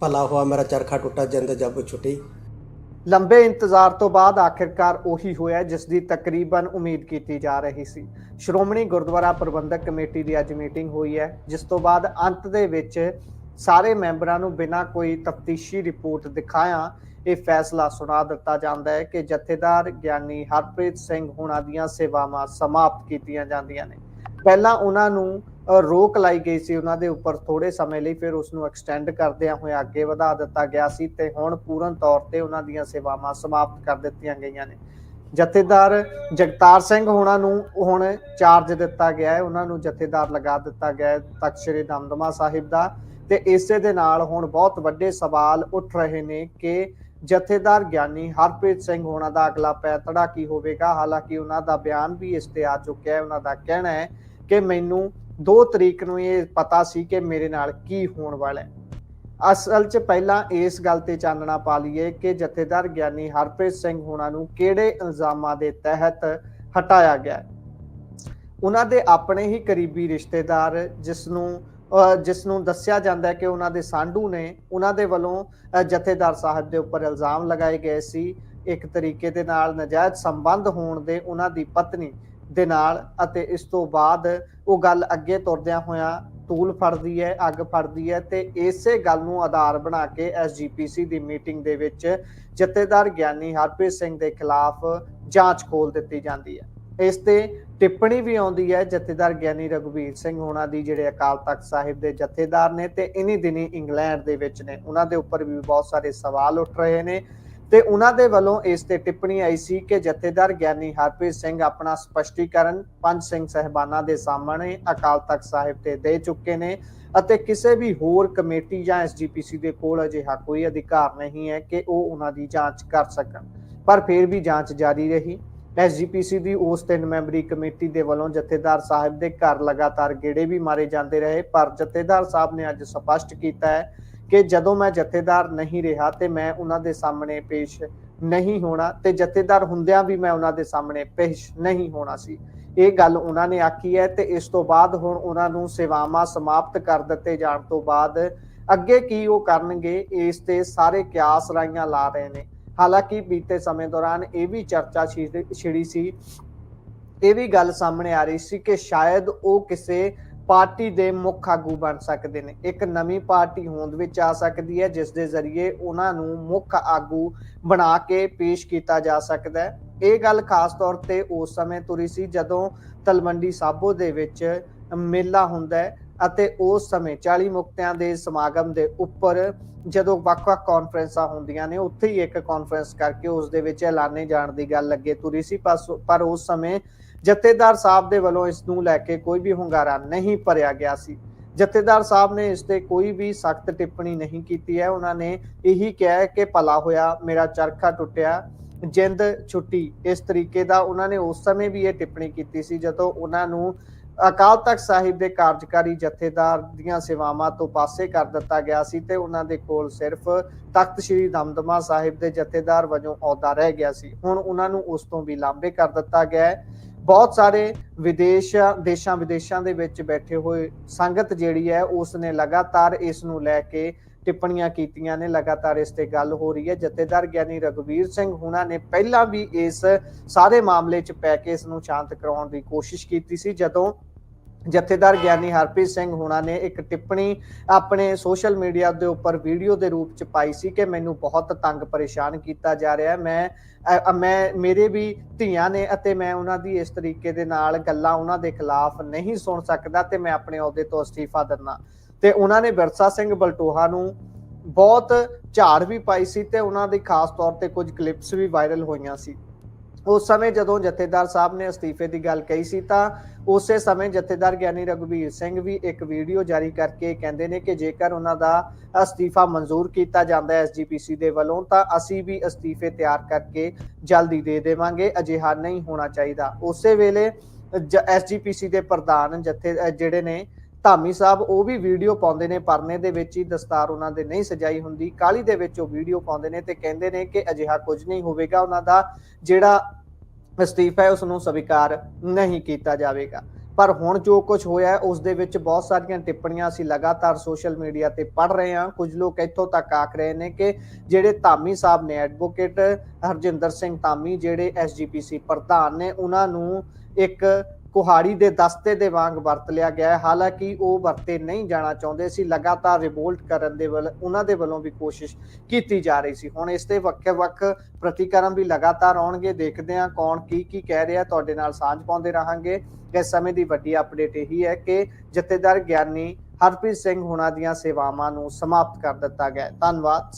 ਭਲਾ ਹੋਆ, ਮੇਰਾ ਚਰਖਾ ਟੁੱਟਾ, ਜਿੰਦ ਜਬ ਛੁੱਟੀ। ਲੰਬੇ ਇੰਤਜ਼ਾਰ ਤੋਂ ਬਾਅਦ ਆਖਿਰਕਾਰ ਉਹੀ ਹੋਇਆ ਜਿਸ ਦੀ ਤਕਰੀਬਨ ਉਮੀਦ ਕੀਤੀ ਜਾ ਰਹੀ ਸੀ। ਸ਼੍ਰੋਮਣੀ ਗੁਰਦੁਆਰਾ ਪ੍ਰਬੰਧਕ ਕਮੇਟੀ ਦੀ ਅੱਜ ਮੀਟਿੰਗ ਹੋਈ ਹੈ, ਜਿਸ ਤੋਂ ਬਾਅਦ ਅੰਤ ਦੇ ਵਿੱਚ ਸਾਰੇ ਮੈਂਬਰਾਂ ਨੂੰ ਬਿਨਾਂ ਕੋਈ ਤਫਤੀਸ਼ੀ ਰਿਪੋਰਟ ਦਿਖਾਇਆ, ਇਹ ਫੈਸਲਾ ਸੁਣਾ ਦਿੱਤਾ ਜਾਂਦਾ ਹੈ ਕਿ ਜਥੇਦਾਰ ਗਿਆਨੀ ਹਰਪ੍ਰੀਤ ਸਿੰਘ ਹੁਣਾਂ ਦੀਆਂ ਸੇਵਾਵਾਂ ਸਮਾਪਤ ਕੀਤੀਆਂ ਜਾਂਦੀਆਂ ਨੇ। ਪਹਿਲਾਂ ਉਹਨਾਂ ਨੂੰ ਰੋਕ ਲਾਈ ਗਈ ਸੀ ਉਹਨਾਂ ਦੇ ਉੱਪਰ ਥੋੜੇ ਸਮੇਂ ਲਈ, ਫਿਰ ਉਸ ਨੂੰ ਐਕਸਟੈਂਡ ਕਰਦਿਆਂ ਹੋਇਆ ਅੱਗੇ ਵਧਾ ਦਿੱਤਾ ਗਿਆ ਸੀ ਤੇ ਹੁਣ ਪੂਰਨ ਤੌਰ ਤੇ ਉਹਨਾਂ ਦੀਆਂ ਸੇਵਾਵਾਂ ਸਮਾਪਤ ਕਰ ਦਿੱਤੀਆਂ ਗਈਆਂ ਨੇ। ਜਥੇਦਾਰ ਜਗਤਾਰ ਸਿੰਘ ਹੋਣਾ ਨੂੰ ਹੁਣ ਚਾਰਜ ਦਿੱਤਾ ਗਿਆ ਹੈ। ਉਹਨਾਂ ਨੂੰ ਜਥੇਦਾਰ ਲਗਾ ਦਿੱਤਾ ਗਿਆ ਹੈ ਤਖਤ ਸ੍ਰੀ ਦਮਦਮਾ ਸਾਹਿਬ ਦਾ ਤੇ ਇਸੇ ਦੇ ਨਾਲ ਹੁਣ ਬਹੁਤ ਵੱਡੇ ਸਵਾਲ ਉੱਠ ਰਹੇ ਨੇ ਕਿ ਜਥੇਦਾਰ ਗਿਆਨੀ ਹਰਪ੍ਰੀਤ ਸਿੰਘ ਹੋਣਾ ਦਾ ਅਗਲਾ ਪੈਤੜਾ ਕੀ ਹੋਵੇਗਾ। ਹਾਲਾਂਕਿ ਉਹਨਾਂ ਦਾ ਬਿਆਨ ਵੀ ਇਸ ਤੇ ਆ ਚੁੱਕਿਆ ਹੈ। ਉਹਨਾਂ ਦਾ ਕਹਿਣਾ ਹੈ ਕਿ ਮੈਨੂੰ 2 ਤਰੀਕ ਨੂੰ ਇਹ ਪਤਾ ਸੀ ਕਿ ਮੇਰੇ ਨਾਲ ਕੀ ਹੋਣ ਵਾਲਾ ਹੈ। ਅਸਲ 'ਚ ਪਹਿਲਾਂ ਇਸ ਗੱਲ ਤੇ ਚਾਨਣਾ ਪਾ ਲਈਏ ਕਿ ਜਥੇਦਾਰ ਗਿਆਨੀ ਹਰਪ੍ਰੀਤ ਸਿੰਘ ਹੋਣਾ ਨੂੰ ਕਿਹੜੇ ਇਲਜ਼ਾਮਾਂ ਦੇ ਤਹਿਤ ਹਟਾਇਆ ਗਿਆ ਉਹਨਾਂ ਦੇ ਆਪਣੇ ਹੀ ਕਰੀਬੀ ਰਿਸ਼ਤੇਦਾਰ ਜਿਸ ਨੂੰ, ਅਹ, ਜਿਸ ਨੂੰ ਦੱਸਿਆ ਜਾਂਦਾ ਹੈ ਕਿ ਉਹਨਾਂ ਦੇ ਸਾਂਢੂ ਨੇ, ਉਹਨਾਂ ਦੇ ਵੱਲੋਂ ਜਥੇਦਾਰ ਸਾਹਿਬ ਦੇ ਉੱਪਰ ਇਲਜ਼ਾਮ ਲਗਾਏ ਗਏ ਸੀ। ਇੱਕ ਤਰੀਕੇ ਦੇ ਨਾਲ ਨਜਾਇਜ਼ ਸੰਬੰਧ ਹੋਣ ਦੇ ਉਹਨਾਂ ਦੀ ਪਤਨੀ ਦੇ ਨਾਲ ਅਤੇ ਇਸ ਤੋਂ ਬਾਅਦ ਉਹ ਗੱਲ ਅੱਗੇ ਤੁਰਦਿਆਂ ਹੋਇਆਂ ਤੂਲ ਫੜਦੀ ਹੈ, ਅੱਗ ਫੜਦੀ ਹੈ ਤੇ ਇਸੇ ਗੱਲ ਨੂੰ ਆਧਾਰ ਬਣਾ ਕੇ ਐਸਜੀਪੀਸੀ ਦੀ ਮੀਟਿੰਗ ਦੇ ਵਿੱਚ ਜਥੇਦਾਰ ਗਿਆਨੀ ਹਰਪ੍ਰੀਤ ਸਿੰਘ ਦੇ ਖਿਲਾਫ ਜਾਂਚ ਖੋਲ ਦਿੱਤੀ ਜਾਂਦੀ ਹੈ। ਇਸ ਤੇ ਟਿੱਪਣੀ ਵੀ ਆਉਂਦੀ ਹੈ, ਜਥੇਦਾਰ ਗਿਆਨੀ ਰਘੁਵੀਰ ਸਿੰਘ ਹੋਣਾ ਦੀ, ਜਿਹੜੇ ਅਕਾਲ ਤਖਤ ਸਾਹਿਬ ਦੇ ਜਥੇਦਾਰ ਨੇ ਤੇ ਇਨੀ ਦਿਨੀ ਇੰਗਲੈਂਡ ਦੇ ਵਿੱਚ ਨੇ। ਉਹਨਾਂ ਦੇ ਉੱਪਰ ਵੀ ਬਹੁਤ ਸਾਰੇ ਸਵਾਲ ਉੱਠ ਰਹੇ ਨੇ। ਤੇ ਉਹਨਾਂ ਦੇ ਵੱਲੋਂ ਇਸ ਤੇ ਟਿੱਪਣੀ ਆਈ ਸੀ ਕਿ ਜਥੇਦਾਰ ਗਿਆਨੀ ਹਰਪ੍ਰੀਤ ਸਿੰਘ ਆਪਣਾ ਸਪਸ਼ਟੀਕਰਨ ਪੰਜ ਸਿੰਘ ਸਹਿਬਾਨਾਂ ਦੇ ਸਾਹਮਣੇ ਅਕਾਲ ਤਖਤ ਸਾਹਿਬ ਤੇ ਦੇ ਚੁੱਕੇ ਨੇ ਅਤੇ ਕਿਸੇ ਵੀ ਹੋਰ ਕਮੇਟੀ ਜਾਂ ਐਸਜੀਪੀਸੀ ਦੇ ਕੋਲ ਅਜਿਹਾ ਕੋਈ ਅਧਿਕਾਰ ਨਹੀਂ ਹੈ ਕਿ ਉਹ ਉਹਨਾਂ ਦੀ ਜਾਂਚ ਕਰ ਸਕਣ। ਪਰ ਫਿਰ ਵੀ ਜਾਂਚ ਜਾਰੀ ਰਹੀ। ਐਸਜੀਪੀਸੀ ਦੀ ਉਸ ਤਿੰਨ ਮੈਂਬਰੀ ਕਮੇਟੀ ਦੇ ਵੱਲੋਂ ਜਥੇਦਾਰ ਸਾਹਿਬ ਦੇ ਘਰ ਲਗਾਤਾਰ ਗੇੜੇ ਵੀ ਮਾਰੇ ਜਾਂਦੇ ਰਹੇ, ਪਰ ਜਥੇਦਾਰ ਸਾਹਿਬ ਨੇ ਅੱਜ ਸਪਸ਼ਟ ਕੀਤਾ ਹੈ ਕਿ ਜਦੋਂ ਮੈਂ ਜਥੇਦਾਰ ਨਹੀਂ ਰਿਹਾ ਤੇ ਮੈਂ ਉਹਨਾਂ ਦੇ ਸਾਹਮਣੇ ਪੇਸ਼ ਨਹੀਂ ਹੋਣਾ ਤੇ ਜਥੇਦਾਰ ਹੁੰਦਿਆਂ ਵੀ ਮੈਂ ਉਹਨਾਂ ਦੇ ਸਾਹਮਣੇ ਪੇਸ਼ ਨਹੀਂ ਹੋਣਾ ਸੀ। ਇਹ ਗੱਲ ਉਹਨਾਂ ਨੇ ਆਖੀ ਹੈ ਤੇ ਇਸ ਤੋਂ ਬਾਅਦ ਹੁਣ ਉਹਨਾਂ ਨੂੰ ਸੇਵਾਵਾਂ ਸਮਾਪਤ ਕਰ ਦਿੱਤੇ ਜਾਣ ਤੋਂ ਬਾਅਦ ਅੱਗੇ ਕੀ ਉਹ ਕਰਨਗੇ, ਇਸ ਤੇ ਸਾਰੇ ਕਿਆਸ ਰਾਈਆਂ ਲਾ ਰਹੇ ਨੇ। ਹਾਲਾਂਕਿ ਬੀਤੇ ਸਮੇਂ ਦੌਰਾਨ ਇਹ ਵੀ ਚਰਚਾ ਛਿੜ- ਛਿੜੀ ਸੀ। ਇਹ ਵੀ ਗੱਲ ਸਾਹਮਣੇ ਆ ਰਹੀ ਸੀ ਕਿ ਸ਼ਾਇਦ ਉਹ ਕਿਸੇ ਪਾਰਟੀ ਦੇ ਮੁੱਖ ਆਗੂ ਬਣ ਸਕਦੇ ਨੇ। ਇੱਕ ਨਵੀਂ ਪਾਰਟੀ ਹੋਂਦ ਵਿੱਚ ਆ ਸਕਦੀ ਹੈ, ਜਿਸ ਦੇ ਜ਼ਰੀਏ ਉਹਨਾਂ ਨੂੰ ਮੁੱਖ ਆਗੂ ਬਣਾ ਕੇ ਪੇਸ਼ ਕੀਤਾ ਜਾ ਸਕਦਾ ਹੈ। ਇਹ ਗੱਲ ਖਾਸ ਤੌਰ ਤੇ ਉਸ ਸਮੇਂ ਤੁਰੀ ਸੀ ਜਦੋਂ ਤਲਵੰਡੀ ਸਾਬੋ ਦੇ ਵਿੱਚ ਮੇਲਾ ਹੁੰਦਾ ਹੈ। ਅਤੇ ਉਸ ਸਮੇਂ 40 ਮੁਕਤਿਆਂ ਦੇ ਸਮਾਗਮ ਦੇ ਉੱਪਰ ਜਦੋਂ ਵੱਖ-ਵੱਖ ਕਾਨਫਰੰਸਾਂ ਹੁੰਦੀਆਂ ਨੇ, ਉੱਥੇ ਹੀ ਇੱਕ ਕਾਨਫਰੰਸ ਕਰਕੇ ਉਸ ਦੇ ਵਿੱਚ ਐਲਾਨੇ ਜਾਣ ਦੀ ਗੱਲ ਅੱਗੇ ਤੁਰੀ ਸੀ ਪਰ- ਉਸ ਸਮੇਂ ਜਥੇਦਾਰ ਸਾਹਿਬ ਦੇ ਵੱਲੋਂ ਇਸ ਨੂੰ ਲੈ ਕੇ ਕੋਈ ਵੀ ਹੁੰਗਾਰਾ ਨਹੀਂ ਭਰਿਆ ਗਿਆ ਸੀ। ਜਥੇਦਾਰ ਸਾਹਿਬ ਨੇ ਇਸ ਤੇ ਕੋਈ ਵੀ ਸਖਤ ਟਿੱਪਣੀ ਨਹੀਂ ਕੀਤੀ ਹੈ। ਉਹਨਾਂ ਨੇ ਇਹੀ ਕਿਹਾ ਕਿ ਭਲਾ ਹੋਇਆ, ਮੇਰਾ ਚਰਖਾ ਟੁੱਟਿਆ, ਜਿੰਦ ਛੁੱਟੀ। ਇਸ ਤਰੀਕੇ ਦਾ ਉਹਨਾਂ ਨੇ ਉਸ ਸਮੇਂ ਵੀ ਇਹ ਟਿੱਪਣੀ ਕੀਤੀ ਸੀ, ਜਦੋਂ ਉਹਨਾਂ ਨੂੰ ਅਕਾਲ ਤਖਤ ਸਾਹਿਬ ਦੇ ਕਾਰਜਕਾਰੀ ਜਥੇਦਾਰ ਦੀਆਂ ਸੇਵਾਵਾਂ ਤੋਂ ਪਾਸੇ ਕਰ ਦਿੱਤਾ ਗਿਆ ਸੀ ਤੇ ਉਹਨਾਂ ਦੇ ਕੋਲ ਸਿਰਫ ਤਖਤ ਸ੍ਰੀ ਦਮਦਮਾ ਸਾਹਿਬ ਦੇ ਜਥੇਦਾਰ ਵਜੋਂ ਅਹੁਦਾ ਰਹਿ ਗਿਆ ਸੀ। ਹੁਣ ਉਹਨਾਂ ਨੂੰ ਉਸ ਤੋਂ ਵੀ ਲਾਂਬੇ ਕਰ ਦਿੱਤਾ ਗਿਆ ਹੈ। ਬਹੁਤ ਸਾਰੇ ਵਿਦੇਸ਼, ਦੇਸ਼ਾਂ ਵਿਦੇਸ਼ਾਂ ਦੇ ਵਿੱਚ ਬੈਠੇ ਹੋਏ ਸੰਗਤ ਜਿਹੜੀ ਹੈ, ਉਸ ਨੇ ਲਗਾਤਾਰ ਇਸ ਨੂੰ ਲੈ ਕੇ ਟਿੱਪਣੀਆਂ ਕੀਤੀਆਂ ਨੇ। ਲਗਾਤਾਰ ਇਸ ਤੇ ਗੱਲ ਹੋ ਰਹੀ ਹੈ। ਜਥੇਦਾਰ ਗਿਆਨੀ ਰਘਵੀਰ ਸਿੰਘ ਹੁਣਾ ਨੇ ਪਹਿਲਾਂ ਵੀ ਇਸ ਸਾਰੇ ਮਾਮਲੇ 'ਚ ਪੈ ਕੇ ਇਸ ਨੂੰ ਸ਼ਾਂਤ ਕਰਾਉਣ ਦੀ ਕੋਸ਼ਿਸ਼ ਕੀਤੀ ਸੀ। ਜਦੋਂ ਜਥੇਦਾਰ ਗਿਆਨੀ ਹਰਪ੍ਰੀਤ ਸਿੰਘ ਹੁਣਾਂ ਨੇ ਇੱਕ ਟਿੱਪਣੀ ਆਪਣੇ ਸੋਸ਼ਲ ਮੀਡੀਆ ਦੇ ਉੱਪਰ ਵੀਡੀਓ ਦੇ ਰੂਪ 'ਚ ਪਾਈ ਸੀ ਕਿ ਮੈਨੂੰ ਬਹੁਤ ਤੰਗ ਪਰੇਸ਼ਾਨ ਕੀਤਾ ਜਾ ਰਿਹਾ ਹੈ। ਮੈਂ ਮੈਂ, ਮੇਰੇ ਵੀ ਧੀਆਂ ਨੇ ਅਤੇ ਮੈਂ ਉਹਨਾਂ ਦੀ ਇਸ ਤਰੀਕੇ ਦੇ ਨਾਲ ਗੱਲਾਂ ਉਹਨਾਂ ਦੇ ਖਿਲਾਫ ਨਹੀਂ ਸੁਣ ਸਕਦਾ ਤੇ ਮੈਂ ਆਪਣੇ ਅਹੁਦੇ ਤੋਂ ਅਸਤੀਫਾ ਦਿੰਦਾ। ਤੇ ਉਹਨਾਂ ਨੇ ਵਿਰਸਾ ਸਿੰਘ ਬਲਟੋਹਾ ਨੂੰ ਬਹੁਤ ਝਾੜ ਵੀ ਪਾਈ ਸੀ ਤੇ ਉਹਨਾਂ ਦੀ ਖਾਸ ਤੌਰ ਤੇ ਕੁਝ ਕਲਿੱਪਸ ਵੀ ਵਾਇਰਲ ਹੋਈਆਂ ਸੀ। ਉਸ ਸਮੇਂ ਜਦੋਂ ਜਥੇਦਾਰ ਸਾਹਿਬ ਨੇ ਅਸਤੀਫੇ ਦੀ ਗੱਲ ਕਹੀ ਸੀ ਤਾਂ ਉਸੇ ਸਮੇਂ ਜਥੇਦਾਰ ਗਿਆਨੀ ਰਘੁਵੀਰ ਸਿੰਘ ਵੀ ਇੱਕ ਵੀਡੀਓ ਜਾਰੀ ਕਰਕੇ ਕਹਿੰਦੇ ਨੇ ਕਿ ਜੇਕਰ ਉਹਨਾਂ ਦਾ ਅਸਤੀਫਾ ਮਨਜ਼ੂਰ ਕੀਤਾ ਜਾਂਦਾ ਹੈ ਐਸਜੀਪੀਸੀ ਦੇ ਵੱਲੋਂ, ਤਾਂ ਅਸੀਂ ਵੀ ਅਸਤੀਫੇ ਤਿਆਰ ਕਰਕੇ ਜਲਦੀ ਦੇ ਦੇਵਾਂਗੇ, ਅਜਿਹਾ ਨਹੀਂ ਹੋਣਾ ਚਾਹੀਦਾ। ਉਸੇ ਵੇਲੇ ਐਸਜੀਪੀਸੀ ਦੇ ਪ੍ਰਧਾਨ ਜਥੇ ਜਿਹੜੇ ਨੇ ਧਾਮੀ ਸਾਹਿਬ ਉਹ ਵੀ ਵੀਡੀਓ ਪਾਉਂਦੇ ਨੇ ਪਰਨੇ ਦੇ ਵਿੱਚ ਹੀ ਦਸਤਾਰ ਉਹਨਾਂ ਦੇ ਨਹੀਂ ਸਜਾਈ ਹੁੰਦੀ। ਕਾਲੀ ਦੇ ਵਿੱਚ ਉਹ ਵੀਡੀਓ ਪਾਉਂਦੇ ਨੇ ਤੇ ਕਹਿੰਦੇ ਨੇ ਕਿ ਅਜਿਹਾ ਕੁਝ ਨਹੀਂ ਹੋਵੇਗਾ ਉਹਨਾਂ ਦਾ ਜਿਹੜਾ ਅਸਤੀਫਾ ਹੈ ਉਸ ਨੂੰ ਸਵੀਕਾਰ ਨਹੀਂ ਕੀਤਾ ਜਾਵੇਗਾ। ਪਰ ਹੁਣ ਜੋ ਕੁਝ ਹੋਇਆ ਹੈ, ਉਸ ਦੇ ਵਿੱਚ ਬਹੁਤ ਸਾਰੀਆਂ ਟਿੱਪਣੀਆਂ ਅਸੀਂ ਲਗਾਤਾਰ ਸੋਸ਼ਲ ਮੀਡੀਆ ਤੇ ਪੜ ਰਹੇ ਹਾਂ। ਕੁਝ ਲੋਕ ਇੱਥੋਂ ਤੱਕ ਆਖ ਰਹੇ ਨੇ ਕਿ ਜਿਹੜੇ ਧਾਮੀ ਸਾਹਿਬ ਨੇ ਐਡਵੋਕੇਟ ਹਰਜਿੰਦਰ ਸਿੰਘ ਧਾਮੀ ਜਿਹੜੇ ਐਸਜੀਪੀਸੀ ਪ੍ਰਧਾਨ ਨੇ ਉਹਨਾਂ ਨੂੰ ਇੱਕ ਕੁਹਾੜੀ ਦੇ ਦਸਤੇ ਦੇ ਵਾਂਗ ਵਰਤ ਲਿਆ ਗਿਆ ਹੈ। ਹਾਲਾਂਕਿ ਉਹ ਵਰਤੇ ਨਹੀਂ ਜਾਣਾ ਚਾਹੁੰਦੇ ਸੀ। ਲਗਾਤਾਰ ਰਿਵੋਲਟ ਕਰਨ ਦੇ ਵੱਲ ਉਹਨਾਂ ਦੇ ਵੱਲੋਂ ਵੀ ਕੋਸ਼ਿਸ਼ ਕੀਤੀ ਜਾ ਰਹੀ ਸੀ। ਹੁਣ ਇਸ ਤੇ ਵੱਖ-ਵੱਖ ਪ੍ਰਤੀਕਰਮ ਵੀ ਲਗਾਤਾਰ ਆਉਣਗੇ। ਦੇਖਦੇ ਹਾਂ ਕੌਣ ਕੀ ਕੀ ਕਹਿ ਰਿਹਾ। ਤੁਹਾਡੇ ਨਾਲ ਸਾਂਝ ਪਾਉਂਦੇ ਰਹਾਂਗੇ। ਇਸ ਸਮੇਂ ਦੀ ਵੱਡੀ ਅਪਡੇਟ ਇਹੀ ਹੈ ਕਿ ਜਥੇਦਾਰ ਗਿਆਨੀ ਹਰਪ੍ਰੀਤ ਸਿੰਘ ਹੁਣਾਂ ਦੀਆਂ ਸੇਵਾਵਾਂ ਨੂੰ ਸਮਾਪਤ ਕਰ ਦਿੱਤਾ ਗਿਆ ਧੰਨਵਾਦ।